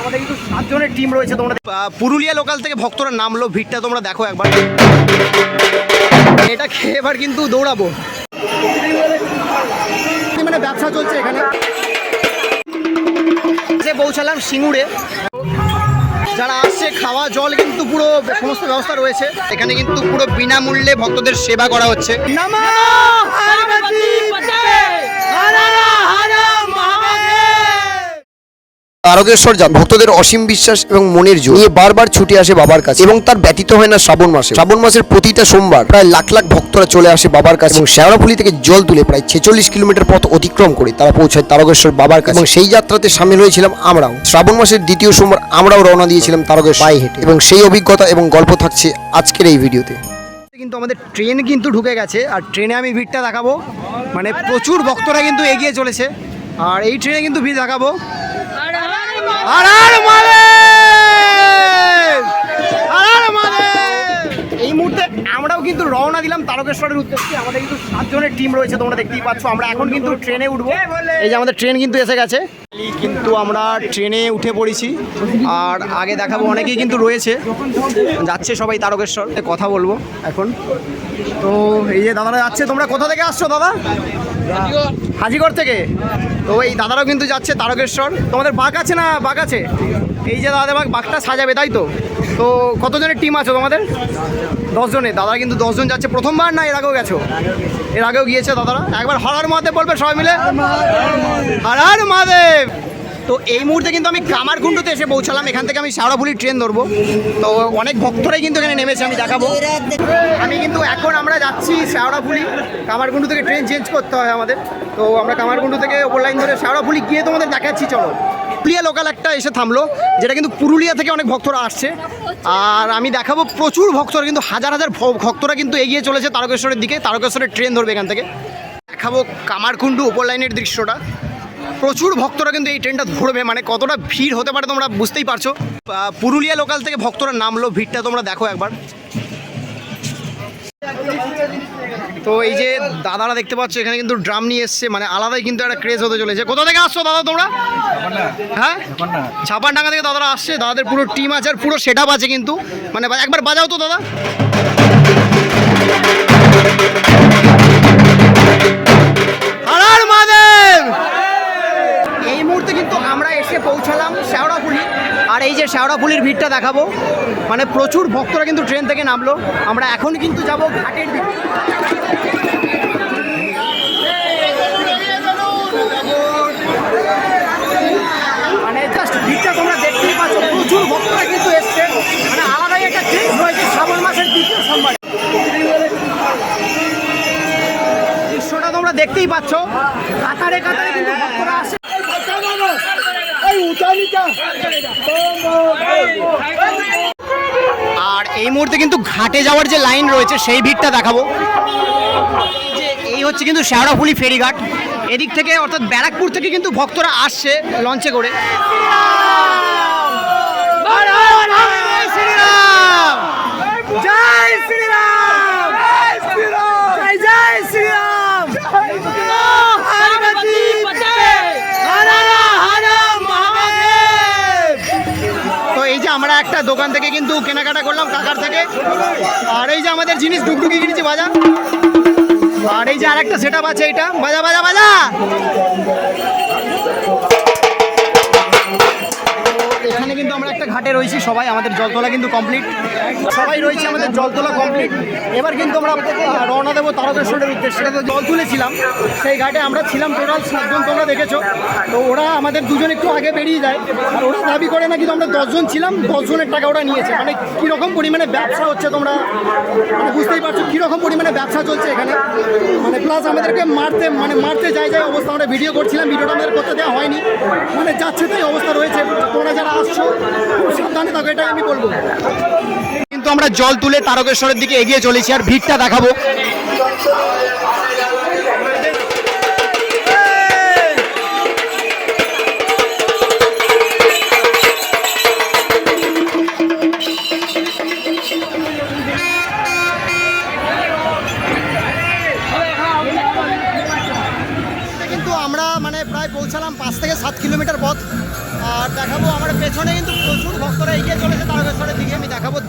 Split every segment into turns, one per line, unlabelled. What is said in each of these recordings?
আমাদের কিন্তু সাতজনের টিম রয়েছে তোমরা পুরুলিয়া লোকাল থেকে ভক্তরা নামলো ভিড়টা তোমরা দেখো একবার। এটা খেয়ে এবার কিন্তু দৌড়াবো। মানে ব্যবসা চলছে এখানে। যে পৌঁছালাম সিঙ্গুরে। যারা আসছে খাওয়া জল কিন্তু পুরো সমস্ত ব্যবস্থা রয়েছে। এখানে কিন্তু পুরো বিনামূল্যে ভক্তদের সেবা করা হচ্ছে।
তারকেশ্বর যান ভক্তদের অসীম বিশ্বাস এবং মনের জোর। নিয়ে বারবার ছুটে আসে বাবার কাছে। এবং তার ব্যতীত হয় না শ্রাবণ মাসে। শ্রাবণ মাসের প্রতিটা সোমবার প্রায় লাখ লাখ ভক্তরা চলে আসে বাবার কাছে এবং শেওড়াফুলি থেকে জল তুলে প্রায় ছেচল্লিশ কিলোমিটার পথ অতিক্রম করে তারা পৌঁছায় তারকেশ্বর বাবার কাছে। এবং সেই যাত্রাতে সামিল হয়েছিলাম আমরাও। শ্রাবণ মাসের দ্বিতীয় সোমবার আমরাও রওনা দিয়েছিলাম তারকেশ্বর পায়ে হেঁটে। এবং সেই অভিজ্ঞতা এবং গল্প থাকছে আজকের এই ভিডিওতে।
কিন্তু আমাদের ট্রেন কিন্তু ঢুকে গেছে আর ট্রেনে আমি ভিড়টা দেখাবো। মানে প্রচুর ভক্তরা কিন্তু এগিয়ে চলেছে আর এই ট্রেনে কিন্তু ভিড় দেখাবো। এই মুহূর্তে আমরাও কিন্তু রওনা দিলাম তারকেশ্বরের উদ্দেশ্যে। আমাদের কিন্তু সাতজনের টিম রয়েছে তোমরা দেখতেই পাচ্ছ। আমরা এখন কিন্তু ট্রেনে উঠবো। এই যে আমাদের ট্রেন কিন্তু এসে গেছে। কিন্তু আমরা ট্রেনে উঠে পড়েছি। আর আগে দেখাবো অনেকেই কিন্তু রয়েছে। যাচ্ছে সবাই তারকেশ্বর কথা বলব এখন। তো এই যে দাদারা যাচ্ছে, তোমরা কোথা থেকে আসছো দাদা? হাজিগড় থেকে। তো এই দাদারাও কিন্তু যাচ্ছে তারকেশ্বর। তোমাদের বাঘ আছে না বাঘ আছে? এই যে দাদা বাঘ বাঘটা সাজাবে, তাই তো? তো কতজনের টিম আছে তোমাদের? দশজনের। দাদা কিন্তু দশজন যাচ্ছে। প্রথমবার না এর আগেও গেছো? এর আগেও গিয়েছে দাদারা? একবার হরার মহাদেব বলবে সবাই মিলে? হরার মহাদেব! তো এই মুহূর্তে কিন্তু আমি কামারকুণ্ডুতে এসে পৌঁছালাম। এখান থেকে আমি শাওড়াফুলির ট্রেন ধরবো। তো অনেক ভক্তরাই কিন্তু এখানে নেমেছে, আমি দেখাবো। আমি কিন্তু এখন আমরা যাচ্ছি শাওড়াফুলি কামারকুণ্ডু থেকে ট্রেন চেঞ্জ করতে হয় আমাদের। তো আমরা কামারকুণ্ডু থেকে ওপর লাইন ধরে শাওড়াফুলি গিয়ে তোমাদের দেখাচ্ছি, চলো। পুরুলিয়া লোকাল একটা এসে থামলো, যেটা কিন্তু পুরুলিয়া থেকে অনেক ভক্তরা আসছে। আর আমি দেখাবো প্রচুর ভক্তরা, কিন্তু হাজার হাজার ভক্তরা কিন্তু এগিয়ে চলেছে তারকেশ্বরের দিকে। তারকেশ্বরের ট্রেন ধরবে এখান থেকে। দেখাবো কামারকুণ্ডু ওপর লাইনের দৃশ্যটা। প্রচুর ভক্তরা কিন্তু এই ট্রেনটা ধরবে মানে কতটা ভিড় হতে পারে তোমরা বুঝতেই পারছ। পুরুলিয়া লোকাল থেকে ভক্তরা নামলো, ভিড়টা তোমরা দেখো একবার। তো এই যে দাদারা দেখতে পাচ্ছ, এখানে কিন্তু ড্রাম নিয়ে এসছে মানে আলাদাই কিন্তু একটা ক্রেজ হতে চলেছে। কোথা থেকে আসছো দাদা তোমরা? হ্যাঁ? ছাপানডাঙ্গা থেকে দাদারা আসছে, দাদাদের পুরো টিম আছে আর পুরো সেট আছে কিন্তু। মানে একবার বাজাও তো দাদা। হর হর মহাদেব! এই মুহূর্তে কিন্তু আমরা এসে পৌঁছালাম শেওড়াফুলি আর এই যে শেওড়াফুলির ভিড়টা দেখাবো মানে প্রচুর ভক্তরা কিন্তু ট্রেন থেকে নামলো। আমরা এখন কিন্তু যাব ঘাটের দিকে। মানে জাস্ট ভিড়টা তোমরা দেখতেই পাচ্ছ, প্রচুর ভক্তরা কিন্তু এসছে। মানে আলাদাই একটা ক্রেজ রয়েছে শ্রাবণ মাসের দ্বিতীয় সোমবার। দৃশ্যটা তোমরা দেখতেই পাচ্ছ। কাতারে কাতারে কিন্তু ভক্তরা আসছে আর এই মুহূর্তে কিন্তু ঘাটে যাওয়ার যে লাইন রয়েছে, সেই ভিড়টা দেখাবো। এই হচ্ছে কিন্তু শেওড়াফুলি ফেরিঘাট। এদিক থেকে অর্থাৎ ব্যারাকপুর থেকে কিন্তু ভক্তরা আসছে লঞ্চে করে জয় শ্রীরাম! জয় শ্রীরাম! জয় জয় শ্রীরাম! পার্বতী পতে! হর হর হর মহাদেব! তো এই যে আমরা একটা দোকান থেকে কিন্তু কেনাকাটা করলাম কাকার থেকে। আর এই যে আমাদের জিনিস ডুকডুকি কিনেছি, বাজা। আর এই যে আরেকটা সেট আছে এটা। বাজা বাজা বাজা! রয়েছি, সবাই আমাদের জলতলা কিন্তু কমপ্লিট সবাই রয়েছে আমাদের জলতলা কমপ্লিট এবার কিন্তু আমরা রওনা দেবো তারকেশ্বরের উদ্দেশ্যে। তো জল তুলেছিলাম, সেই ঘাটে আমরা ছিলাম টোটাল সাতজন, তোমরা দেখেছ। তো ওরা আমাদের দুজন একটু আগে বেরিয়ে যায়। আর ওরা দাবি করে না কিন্তু আমরা দশজন ছিলাম, দশজনের টাকা ওরা নিয়েছে। মানে কীরকম পরিমাণে ব্যবসা হচ্ছে তোমরা মানে বুঝতেই পারছ কীরকম পরিমাণে ব্যবসা চলছে এখানে। মানে প্লাস আমাদেরকে মারতে মানে মারতে যায় যায় অবস্থা। আমরা ভিডিও করছিলাম ভিডিওটা আমাদের করতে দেওয়া হয়নি। মানে যাচ্ছে তাই অবস্থা রয়েছে। তোমরা যারা আসছো এটাই আমি বলব। কিন্তু আমরা জল তুলে তারকেশ্বরের দিকে এগিয়ে চলেছি আর ভিড়টা দেখাবো।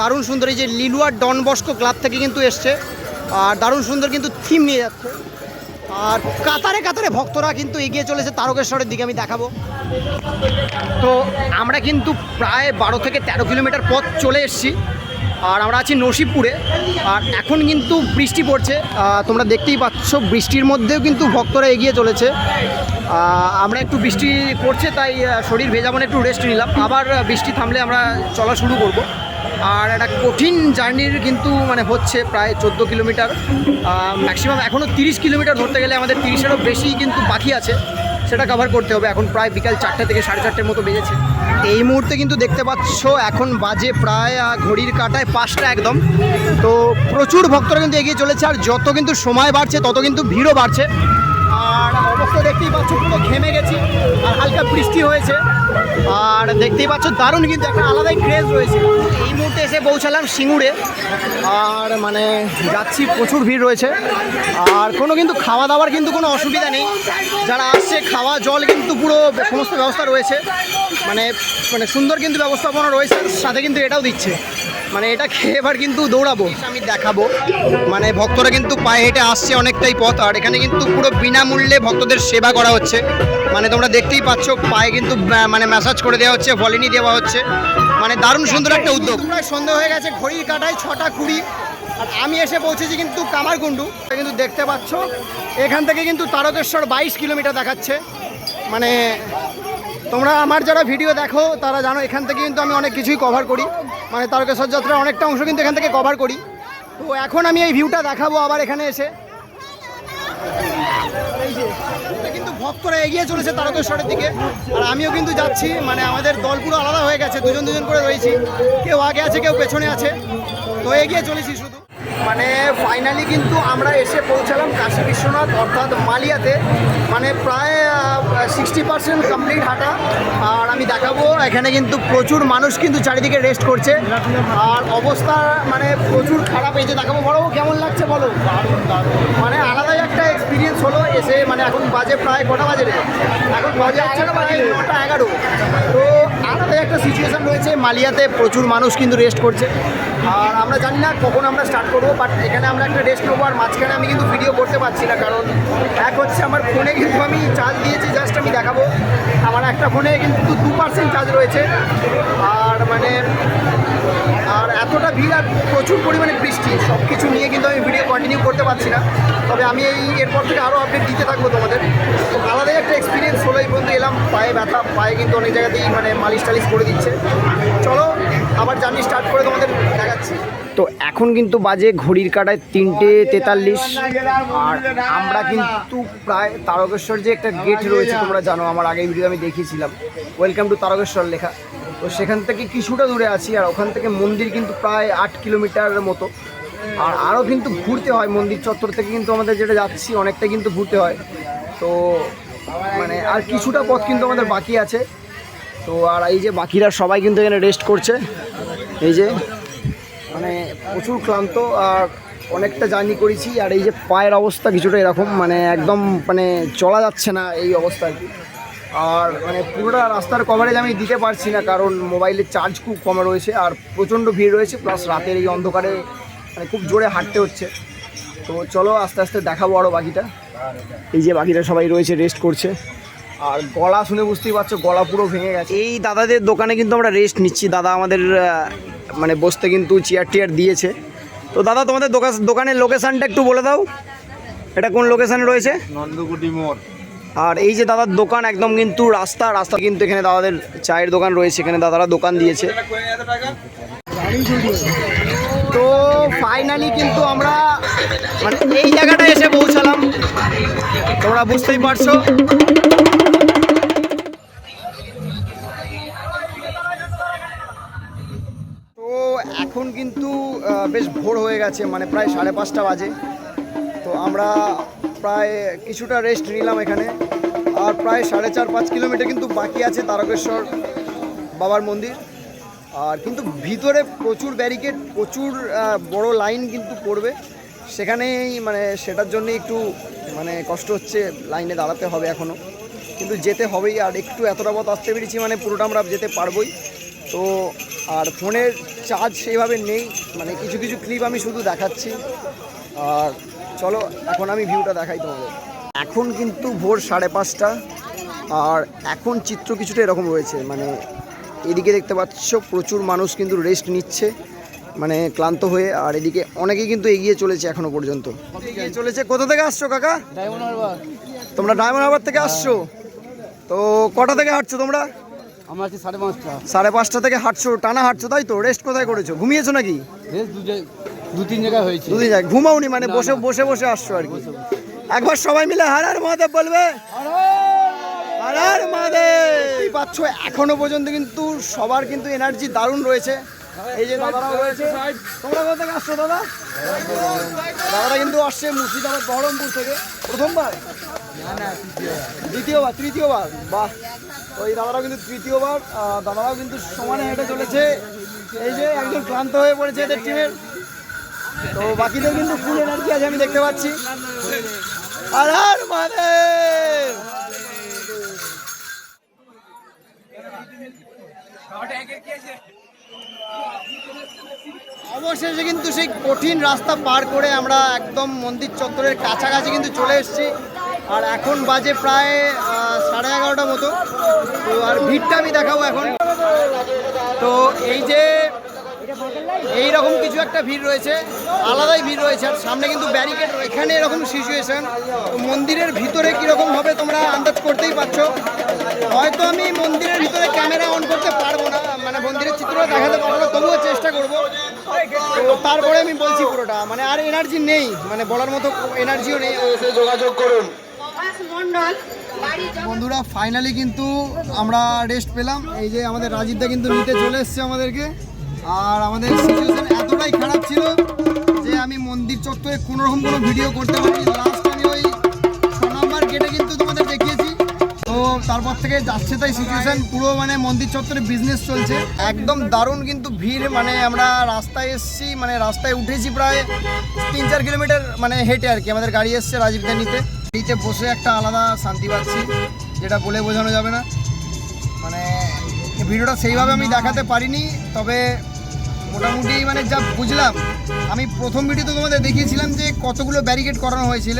দারুণ সুন্দর এই যে লিলুয়া ডন বস্কো ক্লাব থেকে কিন্তু এসছে। আর দারুণ সুন্দর কিন্তু থিম নিয়ে যাচ্ছে। আর কাতারে কাতারে ভক্তরা কিন্তু এগিয়ে চলেছে তারকেশ্বরের দিকে, আমি দেখাবো। তো আমরা কিন্তু প্রায় বারো থেকে তেরো কিলোমিটার পথ চলে এসেছি। আর আমরা আছি নসিবপুরে। আর এখন কিন্তু বৃষ্টি পড়ছে। তোমরা দেখতেই পাচ্ছ, বৃষ্টির মধ্যেও কিন্তু ভক্তরা এগিয়ে চলেছে। আমরা একটু বৃষ্টি পড়ছে, তাই শরীর ভেজা মানে একটু রেস্ট নিলাম। আবার বৃষ্টি থামলে আমরা চলা শুরু করব। আর একটা কঠিন জার্নির কিন্তু মানে হচ্ছে প্রায় চোদ্দ কিলোমিটার ম্যাক্সিমাম এখনও তিরিশ কিলোমিটার ধরতে গেলে আমাদের তিরিশেরও বেশি কিন্তু বাকি আছে, সেটা কভার করতে হবে। এখন প্রায় বিকাল চারটে থেকে সাড়ে চারটের মতো বেজেছে। এই মুহূর্তে কিন্তু দেখতে পাচ্ছ এখন বাজে প্রায় ঘড়ির কাটায় পাঁচটা একদম। তো প্রচুর ভক্তরা কিন্তু এগিয়ে চলেছে, আর যত কিন্তু সময় বাড়ছে, তত কিন্তু ভিড়ও বাড়ছে। আর অবস্থা দেখতেই পাচ্ছ, পুরো ঘেমে গেছি। বৃষ্টি হয়েছে। আর দেখতেই পাচ্ছ, দারুণ কিন্তু একটা আলাদাই ক্রেজ রয়েছে। এই মুহূর্তে এসে পৌঁছালাম সিঙ্গুরে। আর মানে যাচ্ছি, প্রচুর ভিড় রয়েছে। আর কোনো কিন্তু খাওয়া দাওয়ার কিন্তু কোনো অসুবিধা নেই। যারা আসছে, খাওয়া, জল কিন্তু পুরো সমস্ত ব্যবস্থা রয়েছে। মানে মানে সুন্দর কিন্তু ব্যবস্থাপনা রয়েছে সাথে কিন্তু এটাও দিচ্ছে। মানে এটা খেয়ে এবার কিন্তু দৌড়াবো। আমি দেখাবো। মানে ভক্তরা কিন্তু পায়ে হেঁটে আসছে অনেকটাই পথ। আর এখানে কিন্তু পুরো বিনামূল্যে ভক্তদের সেবা করা হচ্ছে। মানে তোমরা দেখতেই পাচ্ছ, পায়ে কিন্তু মানে ম্যাসাজ করে দেওয়া হচ্ছে ভলিনি দেওয়া হচ্ছে। মানে দারুণ সুন্দর একটা উদ্যোগ। প্রায় সন্ধ্যা হয়ে গেছে, ঘড়ির কাটায় ছটা কুড়ি। আর আমি এসে পৌঁছেছি কিন্তু কামারকুণ্ডু। কিন্তু দেখতে পাচ্ছ, এখান থেকে কিন্তু তারকেশ্বর বাইশ কিলোমিটার দেখাচ্ছে। মানে তোমরা আমার যারা ভিডিও দেখো, তারা জানো এখান থেকে কিন্তু আমি অনেক কিছুই কভার করি। মানে তারকেশ্বর যাত্রার অনেকটা অংশ কিন্তু এখান থেকে কভার করি। তো এখন আমি এই ভিউটা দেখাবো আবার এখানে এসে। ভক্তরা এগিয়ে চলেছে তারকেশ্বরের দিকে। আর আমিও কিন্তু যাচ্ছি মানে আমাদের দল পুরো আলাদা হয়ে গেছে, দুজন দুজন করে রয়েছি। কেউ আগে আছে, কেউ পেছনে আছে। তো এগিয়ে চলেছি শুধু। মানে ফাইনালি কিন্তু আমরা এসে পৌঁছালাম কাশী বিশ্বনাথ, অর্থাৎ মালিয়াতে। মানে প্রায় সিক্সটি পার্সেন্ট কমপ্লিট হাঁটা। আর আমি দেখাবো, এখানে কিন্তু প্রচুর মানুষ কিন্তু চারিদিকে রেস্ট করছে। আর অবস্থা মানে প্রচুর খারাপ, এই যে দেখাবো বড় কেমন লাগছে বলো? মানে আলাদাই একটা এক্সপিরিয়েন্স হলো এসে মানে এখন বাজে প্রায় কটা বাজে রে? এখন বাজে হচ্ছে প্রায় নটা এগারো। তো আলাদাই একটা সিচুয়েশান রয়েছে। মালিয়াতে প্রচুর মানুষ কিন্তু রেস্ট করছে। আর আমরা জানি না কখন আমরা স্টার্ট করব বাট এখানে আমরা একটা রেস্ট নেব। আর মাঝখানে আমি কিন্তু ভিডিও করতে পারছি না, কারণ এক হচ্ছে আমার ফোনে কিন্তু আমি চার্জ দিয়েছি জাস্ট আমি দেখাবো। আমার একটা ফোনে কিন্তু দু পার্সেন্ট চার্জ রয়েছে। আর মানে আর এতটা ভিড় আর প্রচুর পরিমাণে বৃষ্টি সব কিছু নিয়ে কিন্তু আমি ভিডিও কন্টিনিউ করতে পারছি না। তবে আমি এই এরপর থেকে আরও আপডেট দিতে থাকব তোমাদের। তো আলাদাই একটা এক্সপিরিয়েন্স হলো এই পর্যন্ত এলাম। পায়ে ব্যথা, পায়ে কিন্তু অনেক জায়গাতেই মানে মালিশ টালিশ করে দিচ্ছে। চলো, আবার জার্নি স্টার্ট করে তোমাদের দেখাচ্ছি। তো এখন কিন্তু বাজে ঘড়ির কাটায় তিনটে তেতাল্লিশ। আর আমরা কিন্তু প্রায় তারকেশ্বর যে একটা গেট রয়েছে, তোমরা জানো, আমার আগের ভিডিও আমি দেখিয়েছিলাম। ওয়েলকাম টু তারকেশ্বর লেখা। তো সেখান থেকে কিছুটা দূরে আছি, আর ওখান থেকে মন্দির কিন্তু প্রায় আট কিলোমিটারের মতো। আর আরও কিন্তু ঘুরতে হয়, মন্দির চত্বর থেকে কিন্তু আমাদের যেটা যাচ্ছি, অনেকটা কিন্তু ঘুরতে হয়। তো মানে আর কিছুটা পথ কিন্তু আমাদের বাকি আছে। তো আর এই যে বাকিরা সবাই কিন্তু এখানে রেস্ট করছে। এই যে মানে প্রচুর ক্লান্ত, আর অনেকটা জার্নি করেছি, আর এই যে পায়ের অবস্থা কিছুটা এরকম মানে একদম মানে চলা যাচ্ছে না এই অবস্থা আর কি আর মানে পুরোটা রাস্তার কভারেজ আমি দিতে পারছি না কারণ মোবাইলের চার্জ খুব কম রয়েছে আর প্রচণ্ড ভিড় রয়েছে প্লাস রাতের এই অন্ধকারে মানে খুব জোরে হাঁটতে হচ্ছে। তো চলো আস্তে আস্তে দেখাবো আরও বাকিটা। এই যে বাকিটা সবাই রয়েছে রেস্ট করছে। আর গলা শুনে বুঝতেই পারছ গলা পুরো ভেঙে গেছে। এই দাদাদের দোকানে কিন্তু আমরা রেস্ট নিচ্ছি। দাদা আমাদের মানে বসতে কিন্তু চেয়ার টিয়ার দিয়েছে। তো দাদা তোমাদের দোকান দোকানের লোকেশানটা একটু বলে দাও। এটা কোন লোকেশানে রয়েছে?
নন্দকুটি মোড়।
আর এই যে দাদার দোকান একদম কিন্তু রাস্তা রাস্তা কিন্তু এখানে দাদাদের চায়ের দোকান রয়েছে, এখানে দাদারা দোকান দিয়েছে। তো ফাইনালি কিন্তু আমরা মানে এই জায়গাটা এসে পৌঁছালাম। তোমরা বুঝতেই পারছ। তো এখন কিন্তু বেশ ভোর হয়ে গেছে মানে প্রায় সাড়ে পাঁচটা বাজে। তো আমরা প্রায় কিছুটা রেস্ট নিলাম এখানে। আর প্রায় সাড়ে চার, পাঁচ কিলোমিটার কিন্তু বাকি আছে তারকেশ্বর বাবার মন্দির। আর কিন্তু ভিতরে প্রচুর ব্যারিকেড প্রচুর বড় লাইন কিন্তু পড়বে। সেখানেই মানে সেটার জন্য একটু মানে কষ্ট হচ্ছে লাইনে দাঁড়াতে হবে এখনও কিন্তু যেতে হবেই, আর একটু এতটা পথ আসতে পেরেছি মানে পুরোটা আমরা যেতে পারবোই। তো আর ফোনের চার্জ সেইভাবে নেই মানে কিছু কিছু ক্লিপ আমি শুধু দেখাচ্ছি। আর চলো এখন আমি ভিউটা দেখাই তোমাদের। এখন কিন্তু ভোর সাড়ে পাঁচটা আর এখন চিত্র কিছুটা এরকম রয়েছে মানে এদিকে দেখতে পাচ্ছ প্রচুর মানুষ কিন্তু রেস্ট নিচ্ছে মানে ক্লান্ত হয়ে আর এদিকে অনেকেই কিন্তু এগিয়ে চলেছে এখনও পর্যন্ত। এগিয়ে চলেছে কোথা থেকে আসছো কাকা? তোমরা ডায়মন্ড হারবার থেকে আসছো? তো কটা থেকে হাঁটছো তোমরা?
আমার আছে সাড়ে পাঁচটা।
সাড়ে পাঁচটা থেকে হাঁটছো টানা হাঁটছো তাই তো? রেস্ট কোথায় করেছ? ঘুমিয়েছো নাকি?
দু তিন জায়গায় হয়েছে।
দুদিন যাক ঘুমাওনি মানে বসে বসে বসে আসছো আর কি। একবার সবাই মিলে হার হার মহাদেব বলবে। হার হার মহাদেব। পাচ্ছ এখনও পর্যন্ত কিন্তু সবার কিন্তু এনার্জি দারুণ রয়েছে। এই যে দাদারাও রয়েছে। তোমরা কোথা থেকে আসছো দাদা? দাদারা কিন্তু আসছে মুর্শিদাবাদ বহরমপুর থেকে। প্রথমবার? দ্বিতীয়বার তৃতীয়বার। বাহ। তো এই দাদারাও কিন্তু তৃতীয়বার দাদারাও কিন্তু সমানে হেঁটে চলেছে। এই যে একজন ক্লান্ত হয়ে পড়েছে এদের টিমের তো বাকিদের কিন্তু ফুল এনার্জি আছে আমি দেখতে পাচ্ছি। আর আর মহাদেব অবশেষে কিন্তু সেই কঠিন রাস্তা পার করে আমরা একদম মন্দির চত্বরের কাছাকাছি কিন্তু চলে এসেছি। আর এখন বাজে প্রায় সাড়ে এগারোটা মতো। তো আর ভিড়টা আমি দেখাবো এখন। তো এই যে এই রকম কিছু একটা ভিড় রয়েছে আলাদাই ভিড় রয়েছে আর সামনে কিন্তু ব্যারিকেড এখানে এরকম সিচুয়েশন মন্দিরের ভিতরে কীরকম হবে তোমরা আন্দাজ করতেই পারছ। হয়তো আমি মন্দিরের ভিতরে ক্যামেরা অন করতে পারব না মানে মন্দিরের চিত্রটা দেখাতে পারব না তবুও চেষ্টা করব। তো তারপরে আমি বলছি পুরোটা মানে আর এনার্জি নেই মানে বলার মতো এনার্জিও নেই। যোগাযোগ করুন। বন্ধুরা ফাইনালি কিন্তু আমরা রেস্ট পেলাম। এই যে আমাদের রাজীবদা কিন্তু নিতে চলে এসছে আমাদেরকে। আর আমাদের সিচুয়েশন এতটাই খারাপ ছিল যে আমি মন্দির চত্বরে কোনো রকম কোনো ভিডিও করতে পারিনি। লাস্ট আমি ওই ছ নম্বর গেটে কিন্তু তোমাদের দেখিয়েছি। তো তারপর থেকে যাচ্ছে তাই সিচুয়েশন পুরো মানে মন্দির চত্বরে বিজনেস চলছে। একদম দারুণ কিন্তু ভিড়। মানে আমরা রাস্তায় এসেছি মানে রাস্তায় উঠেছি প্রায় তিন চার কিলোমিটার মানে হেঁটে আর কি। আমাদের গাড়ি এসছে রাজীবদের নিতে। নিতে বসে একটা আলাদা শান্তি পাচ্ছি, যেটা বলে বোঝানো যাবে না। মানে ভিডিওটা সেইভাবে আমি দেখাতে পারিনি, তবে মোটামুটি মানে যা বুঝলাম, আমি প্রথম ভিডিওতে তোমাদের দেখিয়েছিলাম যে কতগুলো ব্যারিকেড করানো হয়েছিল।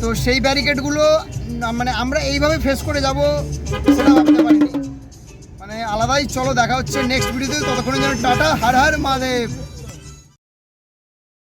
তো সেই ব্যারিকেডগুলো মানে আমরা এইভাবে ফেস করে যাব সেটা ভাবতে পারিনি। মানে আলাদাই, চলো দেখা হচ্ছে নেক্সট ভিডিওতে ততক্ষণে যেন টাটা, হার হার মাদেব